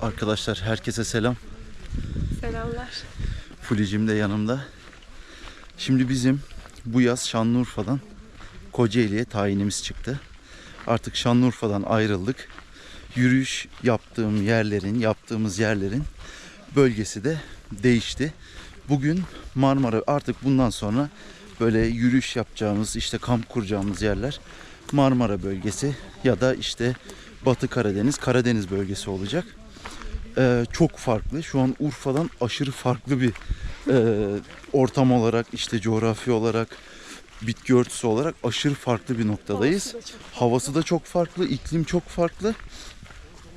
Arkadaşlar herkese selam. Selamlar. Fulicim de yanımda. Şimdi bizim bu yaz Şanlıurfa'dan Kocaeli'ye tayinimiz çıktı. Artık Şanlıurfa'dan ayrıldık. Yürüyüş yaptığım yerlerin, yaptığımız yerlerin bölgesi de değişti. Bugün Marmara artık bundan sonra böyle yürüyüş yapacağımız, işte kamp kuracağımız yerler Marmara bölgesi ya da işte Batı Karadeniz, Karadeniz bölgesi olacak. Ee, çok farklı. Şu an Urfa'dan aşırı farklı bir e, ortam olarak, işte coğrafi olarak, bitki örtüsü olarak aşırı farklı bir noktadayız. Havası da çok- Havası da çok farklı, iklim çok farklı.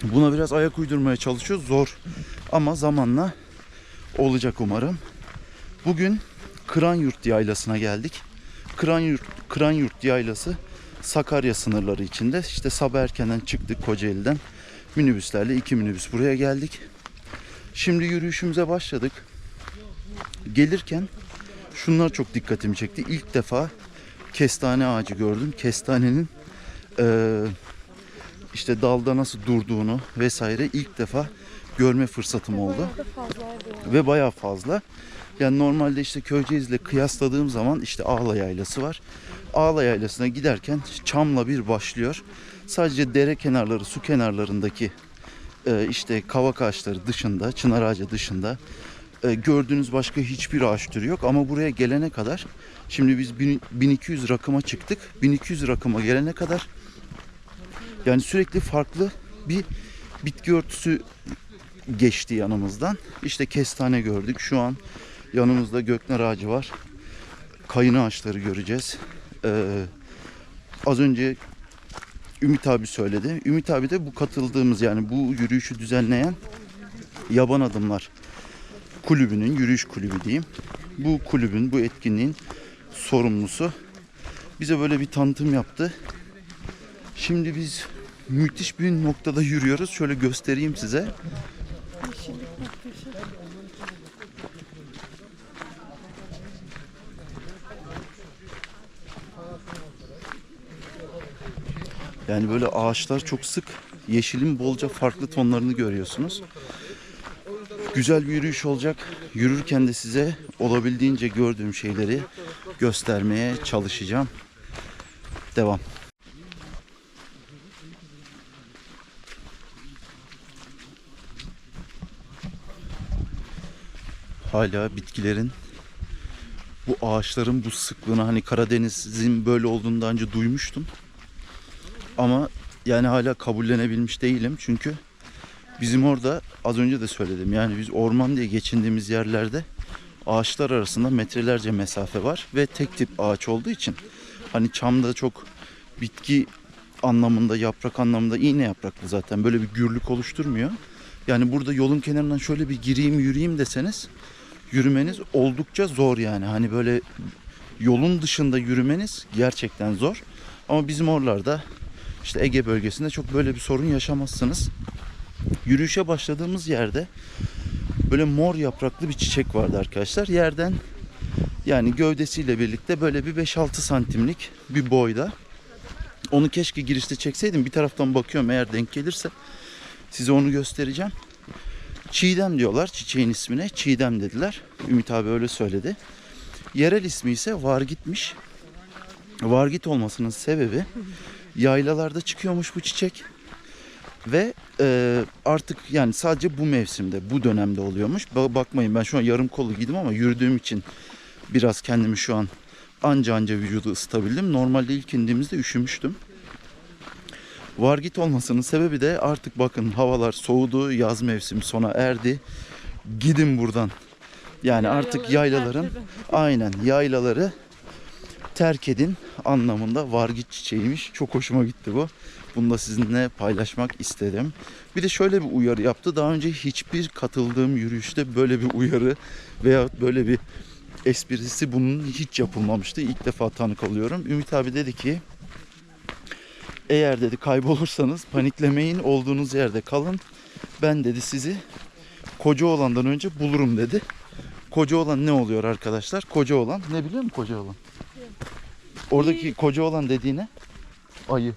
Buna biraz ayak uydurmaya çalışıyoruz. Zor ama zamanla olacak umarım. Bugün Kıranyurt Yaylası'na geldik. Kıranyurt, Kıranyurt Yaylası Sakarya sınırları içinde. İşte sabah erkenden çıktık Kocaeli'den. Minibüslerle iki minibüs buraya geldik. Şimdi yürüyüşümüze başladık. Gelirken şunlar çok dikkatimi çekti. İlk defa kestane ağacı gördüm. Kestanenin eee, işte dalda nasıl durduğunu vesaire ilk defa görme fırsatım oldu ve bayağı fazla. Yani normalde işte Köyceğiz'le kıyasladığım zaman işte Ağla Yaylası var. Ağla Yaylası'na giderken Çam'la bir başlıyor. Sadece dere kenarları, su kenarlarındaki e, işte kavak ağaçları dışında, çınar ağacı dışında e, gördüğünüz başka hiçbir ağaç türü yok. Ama buraya gelene kadar, şimdi biz bin- 1200 rakıma çıktık. 1200 rakıma gelene kadar yani sürekli farklı bir bitki örtüsü geçti yanımızdan. İşte kestane gördük. Şu an yanımızda göknar ağacı var. Kayın ağaçları göreceğiz. Ee, az önce Ümit abi söyledi. Ümit abi de bu katıldığımız yani bu yürüyüşü düzenleyen Yaban Adımlar kulübünün, yürüyüş kulübü diyeyim. Bu kulübün, bu etkinliğin sorumlusu. Bize böyle bir tanıtım yaptı. Şimdi biz müthiş bir noktada yürüyoruz. Şöyle göstereyim size. Yani böyle ağaçlar çok sık. Yeşilin bolca farklı tonlarını görüyorsunuz. Güzel bir yürüyüş olacak. Yürürken de size olabildiğince gördüğüm şeyleri göstermeye çalışacağım. Devam. Hala bitkilerin bu ağaçların bu sıklığını hani Karadeniz'in böyle olduğunu daha önce duymuştum. Ama yani hala kabullenebilmiş değilim çünkü bizim orada az önce de söyledim yani biz orman diye geçindiğimiz yerlerde ağaçlar arasında metrelerce mesafe var ve tek tip ağaç olduğu için hani çamda çok bitki anlamında yaprak anlamında iğne yapraklı zaten böyle bir gürlük oluşturmuyor. Yani burada yolun kenarından şöyle bir gireyim yürüyeyim deseniz yürümeniz oldukça zor yani. Hani böyle yolun dışında yürümeniz gerçekten zor. Ama bizim oralarda işte Ege bölgesinde çok böyle bir sorun yaşamazsınız. Yürüyüşe başladığımız yerde böyle mor yapraklı bir çiçek vardı arkadaşlar. Yerden yani gövdesiyle birlikte böyle bir 5-6 santimlik bir boyda. Onu keşke girişte çekseydim. Bir taraftan bakıyorum eğer denk gelirse size onu göstereceğim. Çiğdem diyorlar çiçeğin ismine. Çiğdem dediler. Ümit abi öyle söyledi. Yerel ismi ise vargitmiş. Vargit olmasının sebebi yaylalarda çıkıyormuş bu çiçek. Ve e, artık yani sadece bu mevsimde, bu dönemde oluyormuş. Ba- bakmayın ben şu an yarım kolu giydim ama yürüdüğüm için biraz kendimi şu an anca anca vücudu ısıtabildim. Normalde ilk indiğimizde üşümüştüm. Vargit olmasının sebebi de artık bakın havalar soğudu, yaz mevsimi sona erdi. Gidin buradan. Yani artık Yaylaları yaylaların aynen yaylaları terk edin anlamında vargit çiçeğiymiş. Çok hoşuma gitti bu. Bunu da sizinle paylaşmak istedim. Bir de şöyle bir uyarı yaptı. Daha önce hiçbir katıldığım yürüyüşte böyle bir uyarı veya böyle bir esprisi bunun hiç yapılmamıştı. İlk defa tanık oluyorum. Ümit abi dedi ki eğer dedi kaybolursanız paniklemeyin olduğunuz yerde kalın. Ben dedi sizi koca olandan önce bulurum dedi. Koca olan ne oluyor arkadaşlar? Koca olan ne biliyor musun koca olan? Oradaki koca olan dediğine ayı.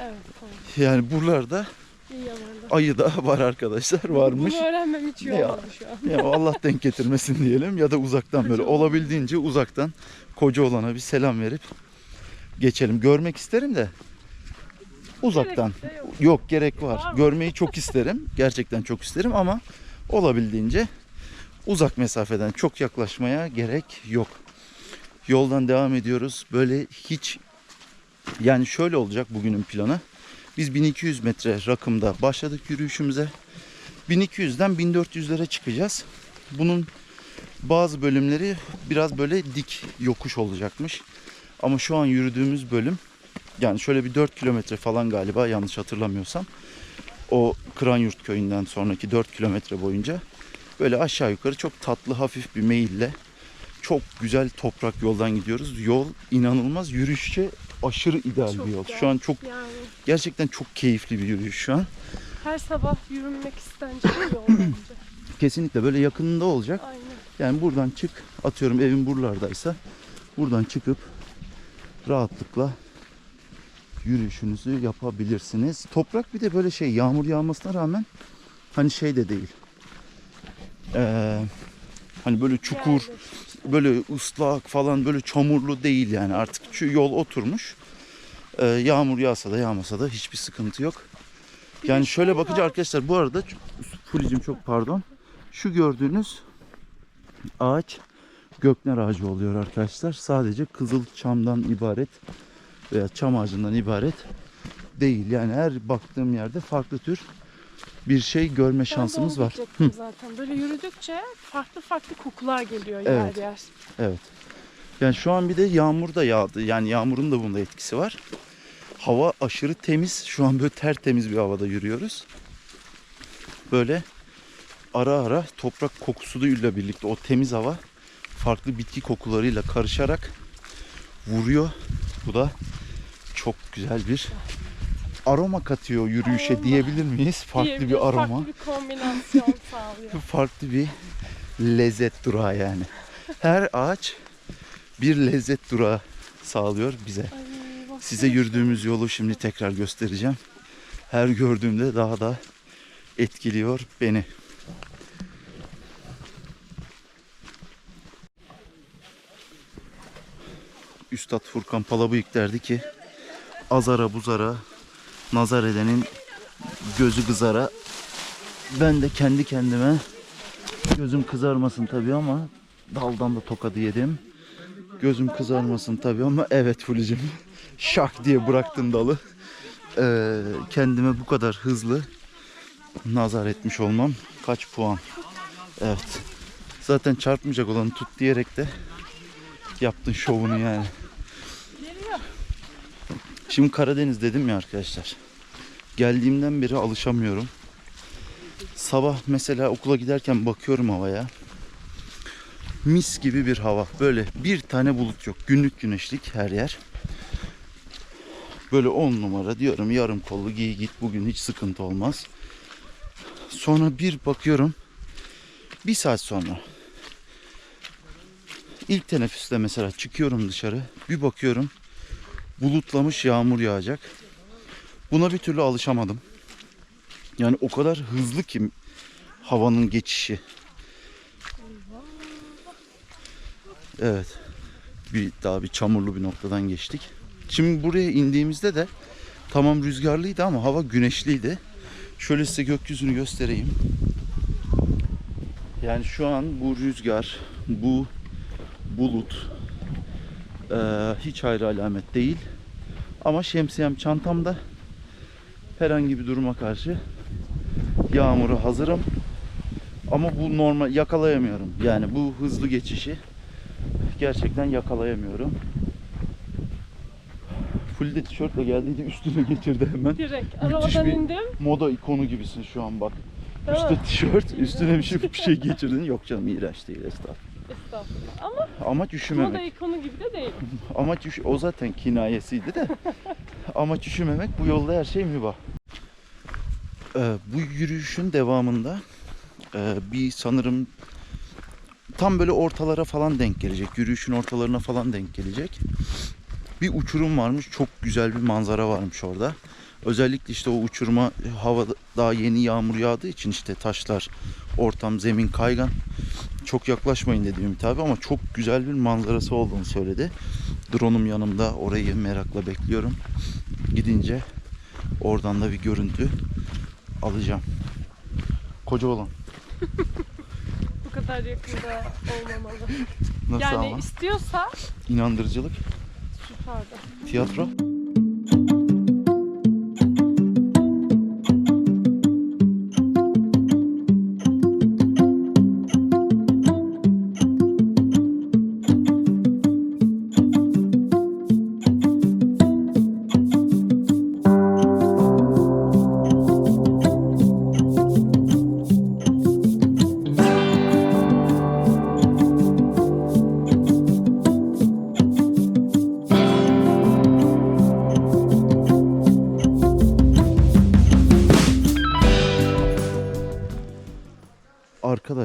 Evet tamam. Yani buralarda İyi ayı da var arkadaşlar varmış. Bunu öğrenmem hiç iyi ya? olmadı şu an. Ya Allah denk getirmesin diyelim ya da uzaktan böyle olabildiğince uzaktan koca olana bir selam verip geçelim. Görmek isterim de uzaktan. Gerek de yok. Yok gerek var. Var mı? Görmeyi çok isterim. Gerçekten çok isterim ama olabildiğince uzak mesafeden çok yaklaşmaya gerek yok. Yoldan devam ediyoruz. Böyle hiç yani şöyle olacak bugünün planı. Biz 1200 metre rakımda başladık yürüyüşümüze. 1200'den 1400'lere çıkacağız. Bunun bazı bölümleri biraz böyle dik yokuş olacakmış. Ama şu an yürüdüğümüz bölüm yani şöyle bir 4 kilometre falan galiba yanlış hatırlamıyorsam. O Kranyurt köyünden sonraki 4 kilometre boyunca böyle aşağı yukarı çok tatlı hafif bir meyille çok güzel toprak yoldan gidiyoruz. Yol inanılmaz yürüyüşçe aşırı ideal Çok bir yol. güzel. Şu an çok Yani gerçekten çok keyifli bir yürüyüş şu an. her sabah yürünmek istenecek bir yol bence. Kesinlikle böyle yakınında olacak. Aynen. Yani buradan çık atıyorum evin buralardaysa buradan çıkıp rahatlıkla yürüyüşünüzü yapabilirsiniz. Toprak bir de böyle şey yağmur yağmasına rağmen hani şey de değil. Ee, hani böyle çukur, Yerleşmiş. Böyle ıslak falan böyle çamurlu değil yani artık şu yol oturmuş. Ee, yağmur yağsa da yağmasa da hiçbir sıkıntı yok. Yani şöyle bakınca arkadaşlar bu arada Fulicim çok pardon. Şu gördüğünüz ağaç gökner ağacı oluyor arkadaşlar. Sadece kızıl çamdan ibaret veya çam ağacından ibaret değil. Yani her baktığım yerde farklı tür bir şey görme şansımız var. zaten. Böyle yürüdükçe farklı farklı kokular geliyor Evet. yer yer. Evet. Yani şu an bir de yağmur da yağdı. Yani yağmurun da bunda etkisi var. Hava aşırı temiz. Şu an böyle tertemiz bir havada yürüyoruz. Böyle ara ara toprak kokusuyla birlikte o temiz hava farklı bitki kokularıyla karışarak vuruyor. Bu da çok güzel bir aroma katıyor yürüyüşe Aroma. diyebilir miyiz? Farklı Diyebiliriz. bir aroma. Farklı bir kombinasyon sağlıyor. farklı bir lezzet durağı yani. Her ağaç bir lezzet durağı sağlıyor bize. Ay, Size yürüdüğümüz yolu şimdi tekrar göstereceğim. Her gördüğümde daha da etkiliyor beni. Üstad Furkan Palabıyık derdi ki azara buzara nazar edenin gözü kızara ben de kendi kendime gözüm kızarmasın tabii ama daldan da tokadı yedim. Gözüm kızarmasın tabii ama evet Fulicim şak diye bıraktın dalı. Ee, kendime bu kadar hızlı nazar etmiş olmam kaç puan? Evet. Zaten çarpmayacak olanı tut diyerek de yaptın şovunu yani. Şimdi Karadeniz dedim ya arkadaşlar. Geldiğimden beri alışamıyorum. Sabah mesela okula giderken bakıyorum havaya. Mis gibi bir hava. Böyle bir tane bulut yok. Günlük güneşlik her yer. Böyle on numara diyorum yarım kollu giy git bugün hiç sıkıntı olmaz. Sonra bir bakıyorum bir saat sonra ilk teneffüste mesela çıkıyorum dışarı bir bakıyorum bulutlamış yağmur yağacak. Buna bir türlü alışamadım. Yani o kadar hızlı ki havanın geçişi. Evet. Bir daha bir çamurlu bir noktadan geçtik. Şimdi buraya indiğimizde de tamam rüzgarlıydı ama hava güneşliydi. Şöyle size gökyüzünü göstereyim. Yani şu an bu rüzgar, bu bulut eee, hiç hayra alamet değil. Ama şemsiyem çantamda. Herhangi bir duruma karşı yağmuru hazırım. Ama bu normal yakalayamıyorum. Yani bu hızlı geçişi gerçekten yakalayamıyorum. Full de tişörtle geldiydi üstüne geçirdi hemen. Direkt arabadan indim. Moda ikonu gibisin şu an bak. Üstte tişört, üstüne bir şey, bir şey geçirdin. Yok canım iğrenç değil estağfurullah. Estağfurullah. Ama Amaç üşümemek. moda ikonu gibi de değil. Amaç üş- o zaten kinayesiydi de. Amaç üşümemek bu yolda her şey mübah. Ee, bu yürüyüşün devamında e, bir sanırım tam böyle ortalara falan denk gelecek. Yürüyüşün ortalarına falan denk gelecek. Bir uçurum varmış. Çok güzel bir manzara varmış orada. Özellikle işte o uçuruma hava daha yeni yağmur yağdığı için işte taşlar, ortam, zemin kaygan. Çok yaklaşmayın dedi Ümit abi ama çok güzel bir manzarası olduğunu söyledi. Drone'um yanımda. Orayı merakla bekliyorum. Gidince oradan da bir görüntü alacağım. Koca olan. Bu kadar yakında olmamalı. Nasıl yani ama? istiyorsa İnandırıcılık, süperdi. tiyatro.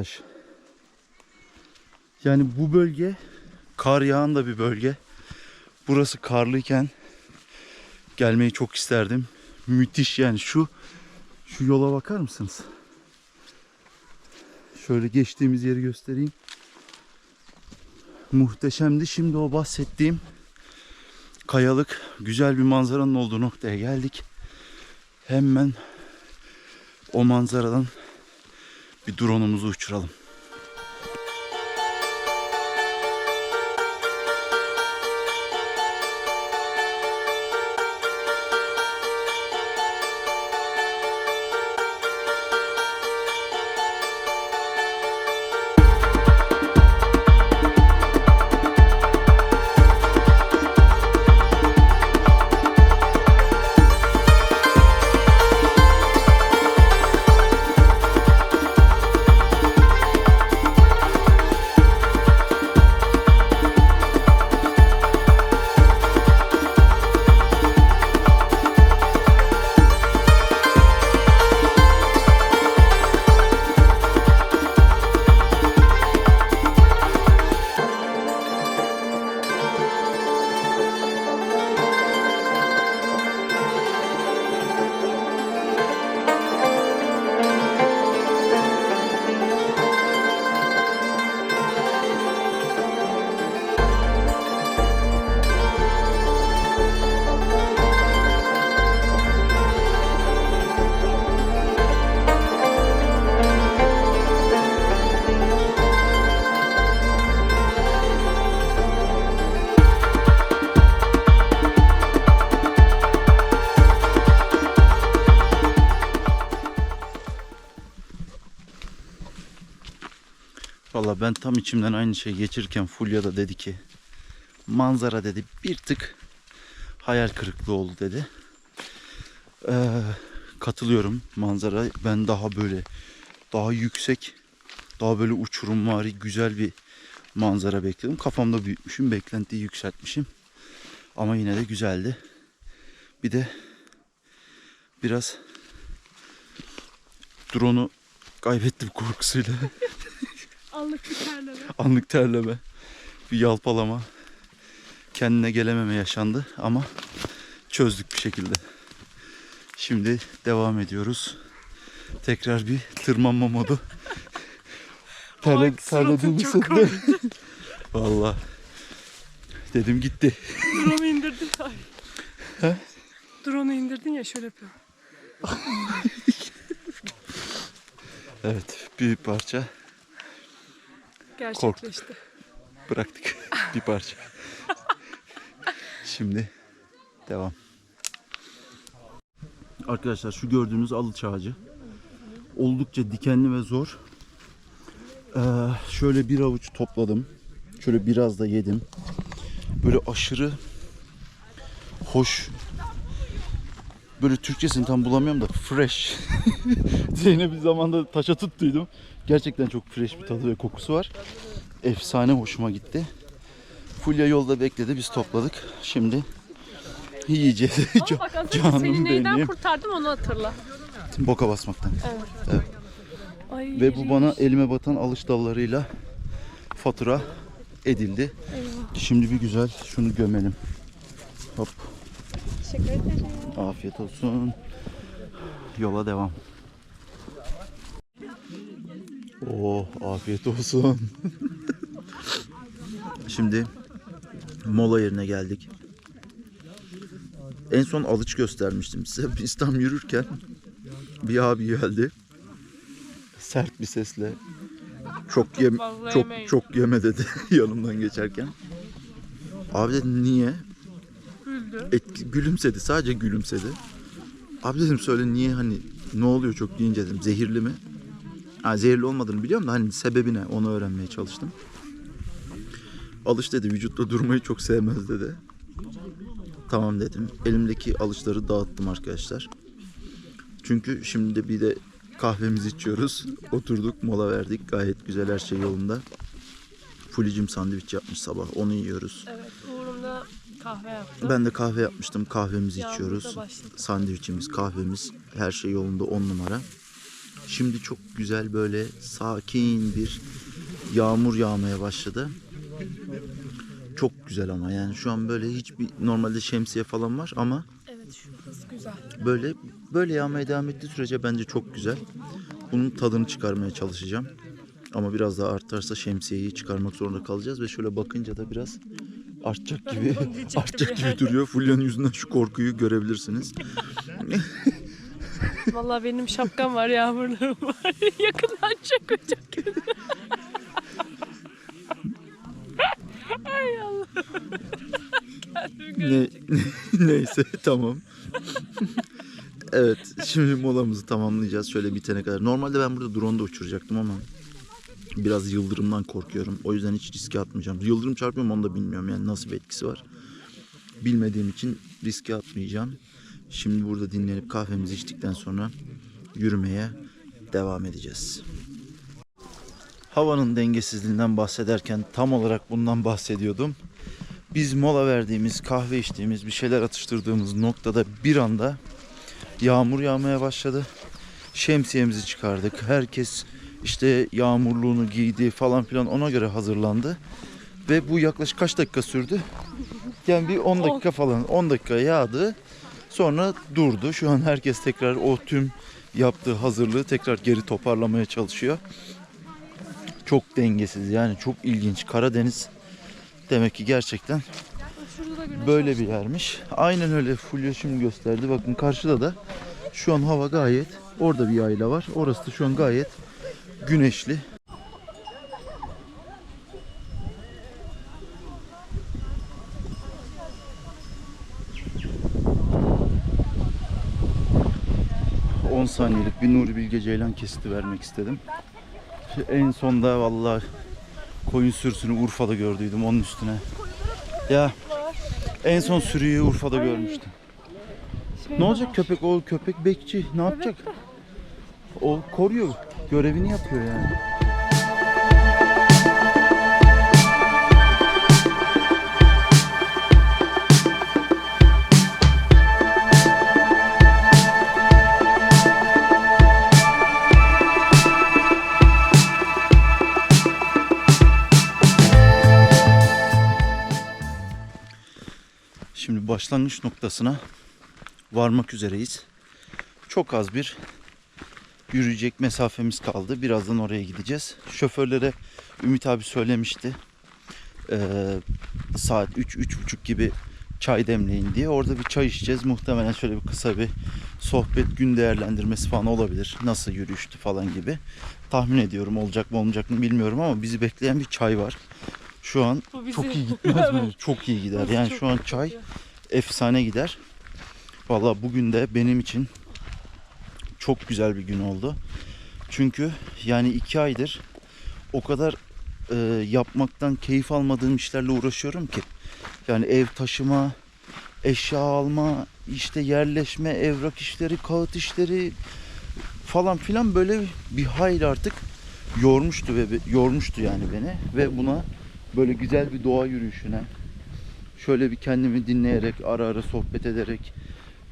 Arkadaş. Yani bu bölge kar yağan da bir bölge. Burası karlıyken gelmeyi çok isterdim. Müthiş yani şu şu yola bakar mısınız? Şöyle geçtiğimiz yeri göstereyim. Muhteşemdi. Şimdi o bahsettiğim kayalık güzel bir manzaranın olduğu noktaya geldik. Hemen o manzaradan bir drone'umuzu uçuralım. Valla ben tam içimden aynı şey geçirirken Fulya da dedi ki manzara dedi bir tık hayal kırıklığı oldu dedi. Ee, katılıyorum manzara ben daha böyle daha yüksek daha böyle uçurumvari güzel bir manzara bekliyordum. Kafamda büyütmüşüm beklentiyi yükseltmişim ama yine de güzeldi. Bir de biraz drone'u kaybettim korkusuyla. Anlık bir terleme. anlık terleme, bir yalpalama, kendine gelememe yaşandı ama çözdük bir şekilde. Şimdi devam ediyoruz. Tekrar bir tırmanma modu. Terle, terlediğimi hissettim. Valla. Dedim gitti. Drone'u indirdin. Ay. He? Drone'u indirdin ya şöyle yapıyorum. Evet bir parça Gerçekleşti. bıraktık. bir parça. Şimdi devam. Arkadaşlar şu gördüğünüz alıç ağacı oldukça dikenli ve zor. Ee, şöyle bir avuç topladım. Şöyle biraz da yedim. Böyle aşırı hoş böyle Türkçesini tam bulamıyorum da fresh. Zeynep bir zamanda taşa tuttuydum. Gerçekten çok fresh bir tadı ve kokusu var. Efsane hoşuma gitti. Fulya yolda bekledi biz topladık. Şimdi yiyeceğiz. Ama bak az önce Canım seni neyden benim. kurtardım onu hatırla. Boka basmaktan. Evet. Ay, Ve bu bana elime batan alış dallarıyla fatura edildi. Eyvah. Şimdi bir güzel şunu gömelim. Hop. Teşekkür ederim. Afiyet olsun. Yola devam. Oh afiyet olsun. Şimdi mola yerine geldik. En son alıç göstermiştim size. Biz tam yürürken bir abi geldi. Sert bir sesle çok yem çok yemeyin." çok yeme dedi yanımdan geçerken. Abi dedim niye? Güldü. Et, gülümsedi. Sadece gülümsedi. Abi dedim söyle niye hani ne oluyor çok deyince dedim zehirli mi? Ha, zehirli olmadığını biliyorum da hani sebebi ne onu öğrenmeye çalıştım. Alış dedi vücutta durmayı çok sevmez dedi. Tamam dedim. Elimdeki alışları dağıttım arkadaşlar. Çünkü şimdi bir de kahvemizi içiyoruz. Oturduk mola verdik. Gayet güzel her şey yolunda. Fulicim sandviç yapmış sabah. Onu yiyoruz. Evet Uğur'um da kahve yaptı. Ben de kahve yapmıştım. Kahvemizi Yağmur da içiyoruz. başladı. Sandviçimiz, kahvemiz, her şey yolunda on numara. Şimdi çok güzel böyle sakin bir yağmur yağmaya başladı. Çok güzel ama yani şu an böyle hiçbir normalde şemsiye falan var ama Evet güzel. böyle böyle yağmaya devam ettiği sürece bence çok güzel. Bunun tadını çıkarmaya çalışacağım. Ama biraz daha artarsa şemsiyeyi çıkarmak zorunda kalacağız ve şöyle bakınca da biraz artacak gibi artacak gibi duruyor. Fulya'nın yüzünden şu korkuyu görebilirsiniz. Vallahi benim şapkam var, yağmurlarım var. Yakından kötü. Ay Allah. Ne, neyse tamam. evet şimdi molamızı tamamlayacağız şöyle bitene kadar. Normalde ben burada drone da uçuracaktım ama biraz yıldırımdan korkuyorum. O yüzden hiç riske atmayacağım. Yıldırım çarpıyor mu onu da bilmiyorum yani nasıl bir etkisi var. Bilmediğim için riske atmayacağım. Şimdi burada dinlenip kahvemizi içtikten sonra yürümeye devam edeceğiz. Havanın dengesizliğinden bahsederken tam olarak bundan bahsediyordum. Biz mola verdiğimiz, kahve içtiğimiz, bir şeyler atıştırdığımız noktada bir anda yağmur yağmaya başladı. Şemsiyemizi çıkardık. Herkes işte yağmurluğunu giydi falan filan ona göre hazırlandı. Ve bu yaklaşık kaç dakika sürdü? Yani bir 10 dakika falan 10 dakika yağdı. Sonra durdu. Şu an herkes tekrar o tüm yaptığı hazırlığı tekrar geri toparlamaya çalışıyor. Çok dengesiz yani çok ilginç. Karadeniz demek ki gerçekten böyle bir yermiş. Aynen öyle Fulya şimdi gösterdi. Bakın karşıda da şu an hava gayet orada bir yayla var. Orası da şu an gayet güneşli. Saniyelik bir Nuri Bilge Ceylan kesiti vermek istedim. Şu En sonda vallahi koyun sürüsünü Urfa'da gördüydüm onun üstüne. Ya en son sürüyü Urfa'da görmüştüm. Şey Ne olacak köpek o köpek bekçi ne yapacak? O koruyor. Görevini yapıyor yani. Başlangıç noktasına varmak üzereyiz. Çok az bir yürüyecek mesafemiz kaldı. Birazdan oraya gideceğiz. Şoförlere Ümit abi söylemişti. Ee, saat 3-3.30 gibi çay demleyin diye. Orada bir çay içeceğiz. Muhtemelen şöyle bir kısa bir sohbet, gün değerlendirmesi falan olabilir. Nasıl yürüyüştü falan gibi. Tahmin ediyorum olacak mı olmayacak mı bilmiyorum ama bizi bekleyen bir çay var. Şu an bizi- çok iyi gitmez mi? Çok iyi gider. Yani şu an çay. Efsane gider. Valla bugün de benim için çok güzel bir gün oldu. Çünkü yani iki aydır o kadar e, yapmaktan keyif almadığım işlerle uğraşıyorum ki. Yani ev taşıma, eşya alma, işte yerleşme, evrak işleri, kağıt işleri falan filan böyle bir hayli artık yormuştu ve yormuştu yani beni ve buna böyle güzel bir doğa yürüyüşüne şöyle bir kendimi dinleyerek ara ara sohbet ederek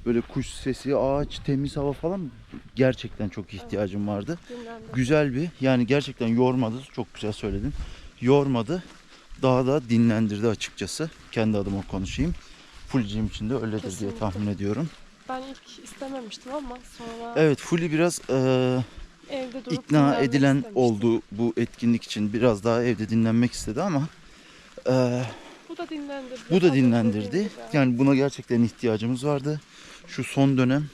böyle kuş sesi, ağaç, temiz hava falan gerçekten çok ihtiyacım vardı. Güzel bir yani gerçekten yormadı. Çok güzel söyledin. Yormadı. Daha da dinlendirdi açıkçası. Kendi adıma konuşayım. Fulcim için de öyledir diye Kesinlikle. tahmin ediyorum. Ben ilk istememiştim ama sonra Evet Fully biraz e, evde durup ikna edilen oldu bu etkinlik için. Biraz daha evde dinlenmek istedi ama e, da dinlendirdi. bu da dinlendirdi. Yani buna gerçekten ihtiyacımız vardı. Şu son dönem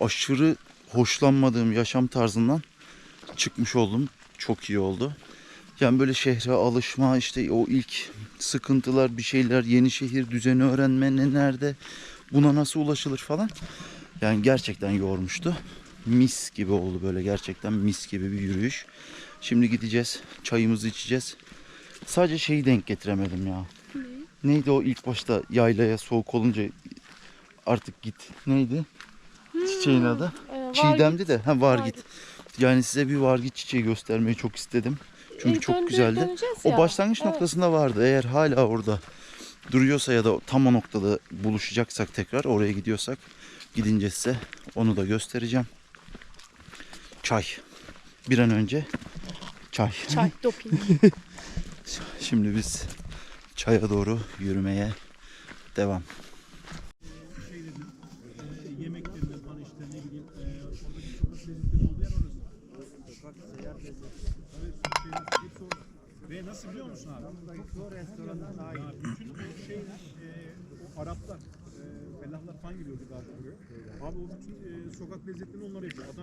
aşırı hoşlanmadığım yaşam tarzından çıkmış oldum. Çok iyi oldu. Yani böyle şehre alışma işte o ilk sıkıntılar bir şeyler yeni şehir düzeni öğrenme ne nerede buna nasıl ulaşılır falan. Yani gerçekten yormuştu. Mis gibi oldu böyle gerçekten mis gibi bir yürüyüş. Şimdi gideceğiz çayımızı içeceğiz. Sadece şeyi denk getiremedim ya. Neydi o ilk başta yaylaya soğuk olunca artık git. Neydi? Çiçeğin adı. Ee, var Çiğdem'di de. Ha var git. git. Yani size bir var git çiçeği göstermeyi çok istedim. Çünkü E, çok güzeldi. O ya. başlangıç Evet. noktasında vardı. Eğer hala orada duruyorsa ya da tam o noktada buluşacaksak tekrar oraya gidiyorsak gidince size onu da göstereceğim. Çay. Bir an önce çay. Çay, doping. Şimdi biz çaya doğru yürümeye devam. Ve nasıl biliyor musun abi? Çok restoranlar daha iyi. Bütün o şeyler, e, o Araplar, e, fellahlar falan geliyordu galiba buraya. Abi o bütün e, sokak lezzetlerini onlar yapıyor.